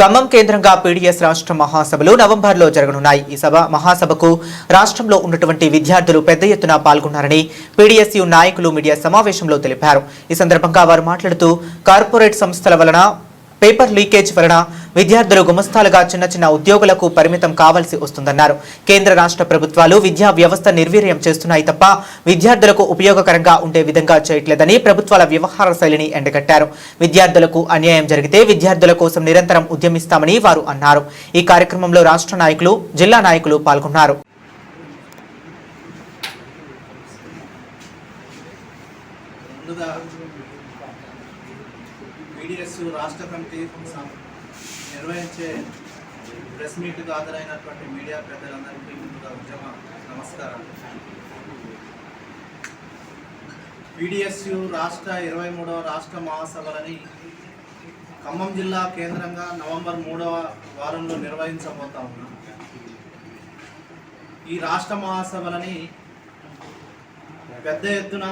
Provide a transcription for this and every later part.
ఖమ్మం కేంద్రంగా పీడీఎస్ రాష్ట్ర మహాసభలు నవంబర్లో జరగనున్నాయి. ఈ సభ మహాసభకు రాష్ట్రంలో ఉన్నటువంటి విద్యార్థులు పెద్ద ఎత్తున పాల్గొన్నారని పీడీఎస్యు నాయకులు మీడియా సమావేశంలో తెలిపారు. ఈ సందర్భంగా వారు మాట్లాడుతూ కార్పొరేట్ సంస్థల వలన పేపర్ లీకేజ్ వలన విద్యార్థులు గుమస్తాలుగా చిన్న చిన్న ఉద్యోగులకు పరిమితం కావాల్సి వస్తుందన్నారు. కేంద్ర రాష్ట్ర ప్రభుత్వాలు విద్యా వ్యవస్థ నిర్వీర్యం చేస్తున్నాయి తప్ప విద్యార్థులకు ఉపయోగకరంగా ఉండే విధంగా చేయట్లేదని ప్రభుత్వాల వ్యవహార శైలిని ఎండగట్టారు. విద్యార్థులకు అన్యాయం జరిగితే విద్యార్థుల కోసం నిరంతరం ఉద్యమిస్తామని వారు అన్నారు. ఈ కార్యక్రమంలో రాష్ట్ర నాయకులు జిల్లా నాయకులు పాల్గొన్నారు ముందుగా పీడిఎస్ రాష్ట్ర కమిటీ నిర్వహించే ప్రెస్ మీట్కు హాజరైనటువంటి మీడియా పెద్దలందరికీ ముందుగా ఉద్యమ నమస్కారం పీడిఎస్యు రాష్ట్ర ఇరవై మూడవ రాష్ట్ర మహాసభలని ఖమ్మం జిల్లా కేంద్రంగా నవంబర్ మూడవ వారంలో నిర్వహించబోతా ఉన్నాం. ఈ రాష్ట్ర మహాసభలని పెద్ద ఎత్తున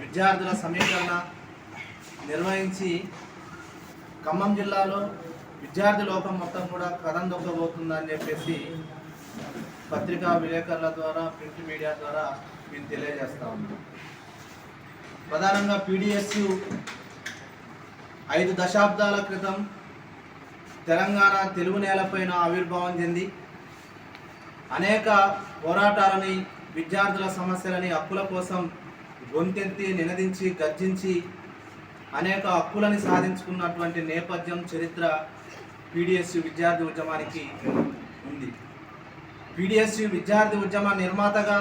విద్యార్థుల సమీకరణ నిర్వహించి ఖమ్మం జిల్లాలో విద్యార్థి లోకం మొత్తం కూడా కథం దొక్కబోతుందని చెప్పేసి పత్రికా విలేకరుల ద్వారా ప్రింట్ మీడియా ద్వారా మేము తెలియజేస్తా ఉన్నాం. ప్రధానంగా పీడిఎస్యు ఐదు దశాబ్దాల క్రితం తెలంగాణ తెలుగు నేలపైన ఆవిర్భావం చెంది అనేక పోరాటాలని విద్యార్థుల సమస్యలని హక్కుల కోసం గొంతెత్తి నినదించి గర్జించి అనేక హక్కులని సాధించుకున్నటువంటి నేపథ్యం చరిత్ర పీడిఎస్యు విద్యార్థి ఉద్యమానికి ఉంది. పీడిఎస్యు విద్యార్థి ఉద్యమ నిర్మాతగా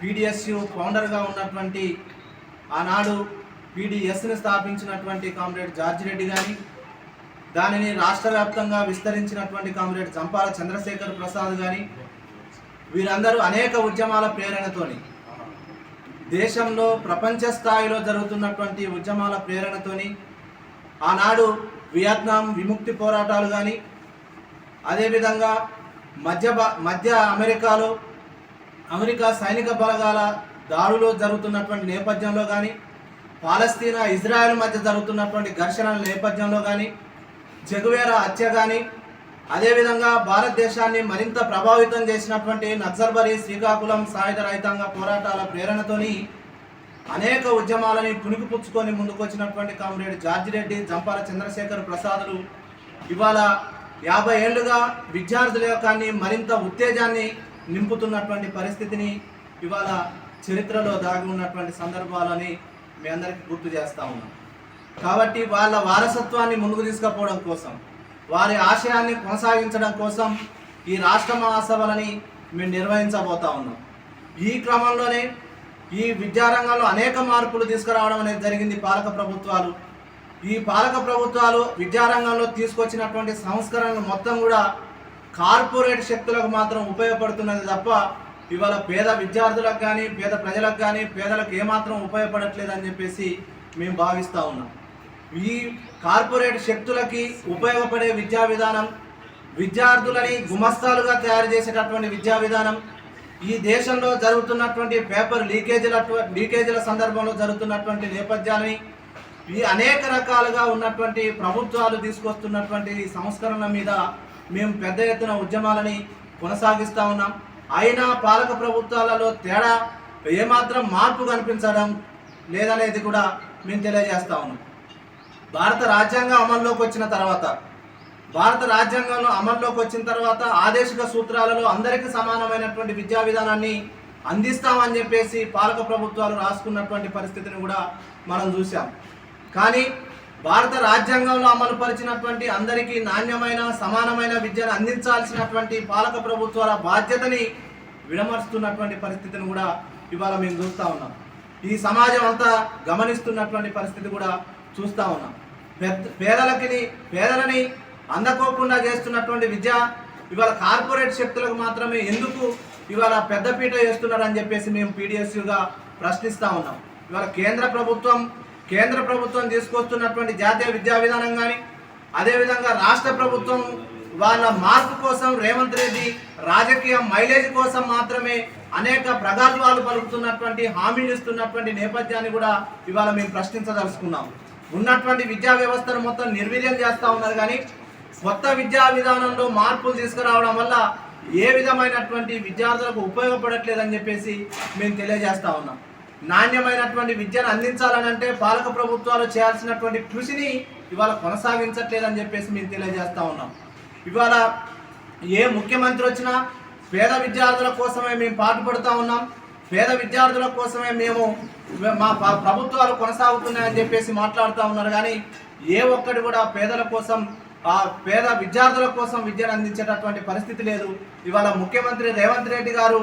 పీడిఎస్యు ఫౌండర్గా ఉన్నటువంటి ఆనాడు పీడిఎస్ని స్థాపించినటువంటి కామ్రేడ్ జార్జి రెడ్డి కానీ దానిని రాష్ట్ర వ్యాప్తంగా విస్తరించినటువంటి కామ్రేడ్ జంపాల చంద్రశేఖర్ ప్రసాద్ కానీ వీరందరూ అనేక ఉద్యమాల ప్రేరణతోని దేశంలో ప్రపంచ స్థాయిలో జరుగుతున్నటువంటి ఉద్యమాల ప్రేరణతోని ఆనాడు వియత్నాం విముక్తి పోరాటాలు కానీ అదేవిధంగా మధ్య మధ్య అమెరికాలో అమెరికా సైనిక బలగాల దాడులు జరుగుతున్నటువంటి నేపథ్యంలో కానీ పాలస్తీనా ఇజ్రాయెల్ మధ్య జరుగుతున్నటువంటి ఘర్షణల నేపథ్యంలో కానీ జగువేరా హత్య కానీ అదేవిధంగా భారతదేశాన్ని మరింత ప్రభావితం చేసినటువంటి నక్సల్బరీ శ్రీకాకుళం సాయుధ రైతాంగ పోరాటాల ప్రేరణతోని అనేక ఉద్యమాలని పుణికిపుచ్చుకొని ముందుకొచ్చినటువంటి కామ్రేడ్ జార్జి రెడ్డి జంపాల చంద్రశేఖర్ ప్రసాదులు ఇవాళ యాభై ఏళ్ళుగా విద్యార్థుల యొక్కని మరింత ఉత్తేజాన్ని నింపుతున్నటువంటి పరిస్థితిని ఇవాళ చరిత్రలో దాగి ఉన్నటువంటి సందర్భాలని మీ అందరికీ గుర్తు చేస్తా ఉన్నాం. కాబట్టి వాళ్ళ వారసత్వాన్ని ముందుకు తీసుకుపోవడం కోసం వారి ఆశయాన్ని కొనసాగించడం కోసం ఈ రాష్ట్ర మహాసభలని మేము నిర్వహించబోతా ఉన్నాం. ఈ క్రమంలోనే ఈ విద్యారంగంలో అనేక మార్పులు తీసుకురావడం అనేది జరిగింది పాలక ప్రభుత్వాలు. ఈ పాలక ప్రభుత్వాలు విద్యారంగంలో తీసుకొచ్చినటువంటి సంస్కరణలు మొత్తం కూడా కార్పొరేట్ శక్తులకు మాత్రం ఉపయోగపడుతున్నది తప్ప ఇవాళ పేద విద్యార్థులకు కానీ పేద ప్రజలకు కానీ పేదలకు ఏమాత్రం ఉపయోగపడట్లేదని చెప్పేసి మేము భావిస్తూ ఉన్నాం. ఈ కార్పొరేట్ శక్తులకి ఉపయోగపడే విద్యా విధానం విద్యార్థులని గుమస్తాలుగా తయారు చేసేటటువంటి విద్యా విధానం ఈ దేశంలో జరుగుతున్నటువంటి పేపర్ లీకేజీల లీకేజీల సందర్భంలో జరుగుతున్నటువంటి నేపథ్యాన్ని ఈ అనేక రకాలుగా ఉన్నటువంటి ప్రభుత్వాలు తీసుకొస్తున్నటువంటి సంస్కరణల మీద మేము పెద్ద ఎత్తున ఉద్యమాలని కొనసాగిస్తూ ఉన్నాం. అయినా పాలక ప్రభుత్వాలలో తేడా ఏమాత్రం మార్పు కనిపించడం లేదనేది కూడా మేము తెలియజేస్తూ ఉన్నాం. భారత రాజ్యాంగం అమల్లోకి వచ్చిన తర్వాత భారత రాజ్యాంగంలో అమల్లోకి వచ్చిన తర్వాత ఆదేశిక సూత్రాలలో అందరికీ సమానమైనటువంటి విద్యా విధానాన్ని అందిస్తామని చెప్పేసి పాలక ప్రభుత్వాలు రాసుకున్నటువంటి పరిస్థితిని కూడా మనం చూసాం కానీ భారత రాజ్యాంగంలో అమలు పరిచినటువంటి అందరికీ నాణ్యమైన సమానమైన విద్యను అందించాల్సినటువంటి పాలక ప్రభుత్వాల బాధ్యతని విడమరుస్తున్నటువంటి పరిస్థితిని కూడా ఇవాళ మేము చూస్తూ ఉన్నాం. ఈ సమాజం అంతా గమనిస్తున్నటువంటి పరిస్థితి కూడా చూస్తూ ఉన్నాం. పేదలకి పేదలని అందకోకుండా చేస్తున్నటువంటి విద్య ఇవాళ కార్పొరేట్ శక్తులకు మాత్రమే ఎందుకు ఇవాళ పెద్దపీట వేస్తున్నారని చెప్పేసి మేము పీడిఎస్యుగా ప్రశ్నిస్తూ ఉన్నాం. ఇవాళ కేంద్ర ప్రభుత్వం కేంద్ర ప్రభుత్వం తీసుకొస్తున్నటువంటి జాతీయ విద్యా విధానం కానీ అదేవిధంగా రాష్ట్ర ప్రభుత్వం వాళ్ళ మార్పు కోసం రేవంత్ రెడ్డి రాజకీయ మైలేజ్ కోసం మాత్రమే అనేక ప్రగల్భాలు పలుకుతున్నటువంటి హామీలు ఇస్తున్నటువంటి నేపథ్యాన్ని కూడా ఇవాళ మేము ప్రశ్నించదలుచుకున్నాం. ఉన్నటువంటి విద్యా వ్యవస్థను మొత్తం నిర్వీర్యం చేస్తూ ఉన్నారు కానీ కొత్త విద్యా విధానంలో మార్పులు తీసుకురావడం వల్ల ఏ విధమైనటువంటి విద్యార్థులకు ఉపయోగపడట్లేదని చెప్పేసి మేము తెలియజేస్తూ ఉన్నాం. నాణ్యమైనటువంటి విద్యను అందించాలని అంటే పాలక ప్రభుత్వాలు చేయాల్సినటువంటి కృషిని ఇవాళ కొనసాగించట్లేదని చెప్పేసి మేము తెలియజేస్తూ ఉన్నాం. ఇవాళ ఏ ముఖ్యమంత్రి వచ్చినా పేద విద్యార్థుల కోసమే మేము పాటుపడుతూ ఉన్నాం. పేద విద్యార్థుల కోసమే మేము మా ప్రభుత్వాలు కొనసాగుతున్నాయని చెప్పేసి మాట్లాడుతూ ఉన్నారు. కానీ ఏ ఒక్కటి కూడా పేదల కోసం ఆ పేద విద్యార్థుల కోసం విద్యను అందించేటటువంటి పరిస్థితి లేదు. ఇవాళ ముఖ్యమంత్రి రేవంత్ రెడ్డి గారు